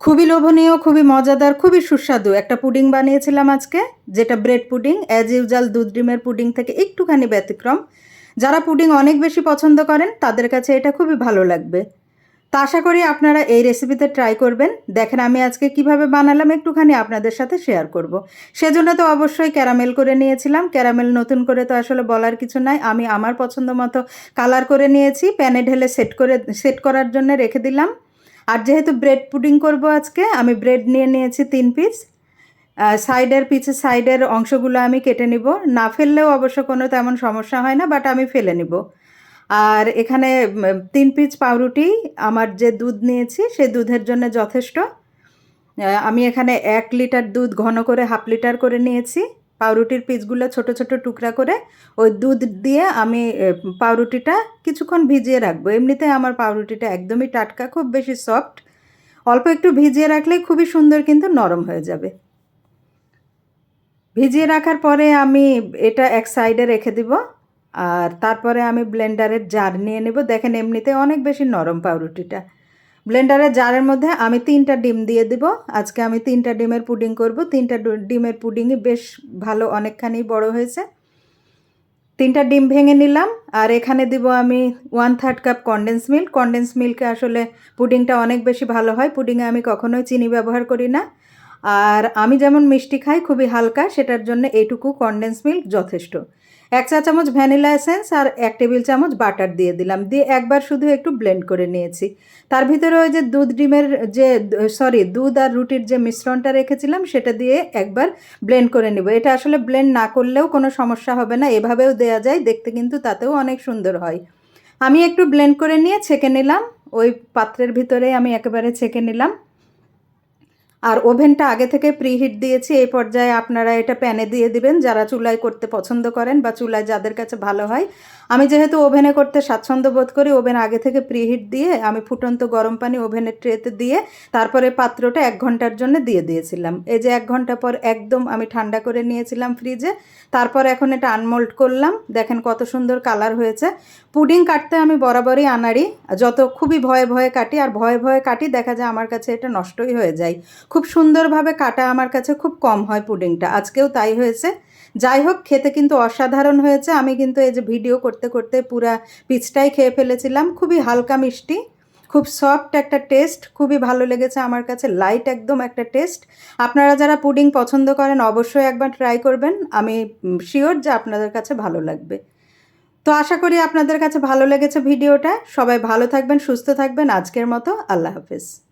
খুবই লোভনীয়, খুবই মজাদার, খুবই সুস্বাদু একটা পুডিং বানিয়েছিলাম আজকে, যেটা ব্রেড পুডিং অ্যাজ ইউজাল দুধ ডিমের পুডিং থেকে একটুখানি ব্যতিক্রম। যারা পুডিং অনেক বেশি পছন্দ করেন, তাদের কাছে এটা খুবই ভালো লাগবে। তা আশা করি আপনারা এই রেসিপিতে ট্রাই করবেন। দেখেন আমি আজকে কীভাবে বানালাম, একটুখানি আপনাদের সাথে শেয়ার করব। সেজন্য তো অবশ্যই ক্যারামেল করে নিয়েছিলাম। ক্যারামেল নতুন করে তো আসলে বলার কিছু নাই। আমি আমার পছন্দ মতো কালার করে নিয়েছি। প্যানে ঢেলে সেট করে সেট করার জন্য রেখে দিলাম। আর যেহেতু ব্রেড পুডিং করব আজকে, আমি ব্রেড নিয়ে নিয়েছি তিন পিস সাইডের পিছে সাইডের অংশগুলো আমি কেটে নিব। না ফেললেও অবশ্য কোনো তেমন সমস্যা হয় না বাট আমি ফেলে নিব। আর এখানে তিন পিস পাউরুটি, আমার যে দুধ নিয়েছি, সে দুধের জন্য যথেষ্ট। আমি এখানে এক লিটার দুধ ঘন করে হাফ লিটার করে নিয়েছি। পাউরুটির পিসগুলো ছোট ছোট টুকরা করে ওই দুধ দিয়ে আমি পাউরুটিটা কিছুক্ষণ ভিজিয়ে রাখব। এমনিতে আমার পাউরুটিটা একদমই টাটকা, খুব বেশি সফট। অল্প একটু ভিজিয়ে রাখলে খুবই সুন্দর কিন্তু নরম হয়ে যাবে। ভিজিয়ে রাখার পরে আমি এটা এক সাইডে রেখে দিব আর তারপরে আমি ব্লেন্ডারের জার নিয়ে নেব। দেখেন এমনিতে অনেক বেশি নরম পাউরুটিটা। ব্লেন্ডারের জারের মধ্যে আমি তিনটা ডিম দিয়ে দিব। আজকে আমি তিনটা ডিমের পুডিং করব। তিনটা ডিমের পুডিংই বেশ ভালো অনেকখানি বড় হয়েছে। তিনটা ডিম ভেঙে নিলাম। আর এখানে দিব আমি one third cup condense milk condense মিল্কে আসলে পুডিংটা অনেক বেশি ভালো হয়। পুডিংয়ে আমি কখনোই চিনি ব্যবহার করি না। আর আমি যেমন মিষ্টি খাই, খুবই হালকা, সেটার জন্য এইটুকু কনডেন্স মিল্ক যথেষ্ট। এক চা চামচ ভ্যানিলা এসেন্স আর এক টেবিল চামচ বাটার দিয়ে দিলাম। দিয়ে একবার শুধু একটু ব্লেন্ড করে নিয়েছি। তার ভিতরে ওই যে দুধ ডিমের যে সরি দুধ আর রুটির যে মিশ্রণটা রেখেছিলাম, সেটা দিয়ে একবার ব্লেন্ড করে নেব। এটা আসলে ব্লেন্ড না করলেও কোনো সমস্যা হবে না। এভাবেও দেয়া যায়, দেখতে কিন্তু তাতেও অনেক সুন্দর হয়। আমি একটু ব্লেন্ড করে নিয়ে ছেঁকে নিলাম। ওই পাত্রের ভিতরে আমি একেবারে ছেঁকে নিলাম। আর ওভেনটা আগে থেকে প্রিহিট দিয়েছি, এই পর্যায়ে আপনারা এটা প্যানে দিয়ে দিবেন, যারা চুলায় করতে পছন্দ করেন বা চুলায় যাদের কাছে ভালো হয়। আমি যেহেতু ওভেনে করতে স্বাচ্ছন্দ্য বোধ করি, ওভেন আগে থেকে প্রিহিট দিয়ে আমি ফুটন্ত গরম পানি ওভেনের ট্রেতে দিয়ে তারপরে পাত্রটা এক ঘণ্টার জন্য দিয়ে দিয়েছিলাম। এই যে এক ঘণ্টা পর একদম আমি ঠান্ডা করে নিয়েছিলাম ফ্রিজে, তারপর এখন এটা আনমোল্ড করলাম। দেখেন কত সুন্দর কালার হয়েছে। পুডিং কাটতে আমি বরাবরই আনাড়ি, যত খুবই ভয়ে ভয়ে কাটি, আর ভয়ে ভয়ে কাটি দেখা যায় আমার কাছে এটা নষ্টই হয়ে যায়। খুব সুন্দরভাবে কাটা আমার কাছে খুব কম হয় পুডিংটা, আজকেও তাই হয়েছে। যাই হোক, খেতে কিন্তু অসাধারণ হয়েছে। আমি কিন্তু এই যে ভিডিও করতে করতে পুরা পিচটাই খেয়ে ফেলেছিলাম। খুবই হালকা মিষ্টি, খুব সফট একটা টেস্ট, খুবই ভালো লেগেছে আমার কাছে, লাইট একদম একটা টেস্ট। আপনারা যারা পুডিং পছন্দ করেন, অবশ্যই একবার ট্রাই করবেন। আমি শিওর যে আপনাদের কাছে ভালো লাগবে। তো আশা করি আপনাদের কাছে ভালো লেগেছে ভিডিওটা। সবাই ভালো থাকবেন, সুস্থ থাকবেন। আজকের মতো আল্লাহ হাফেজ।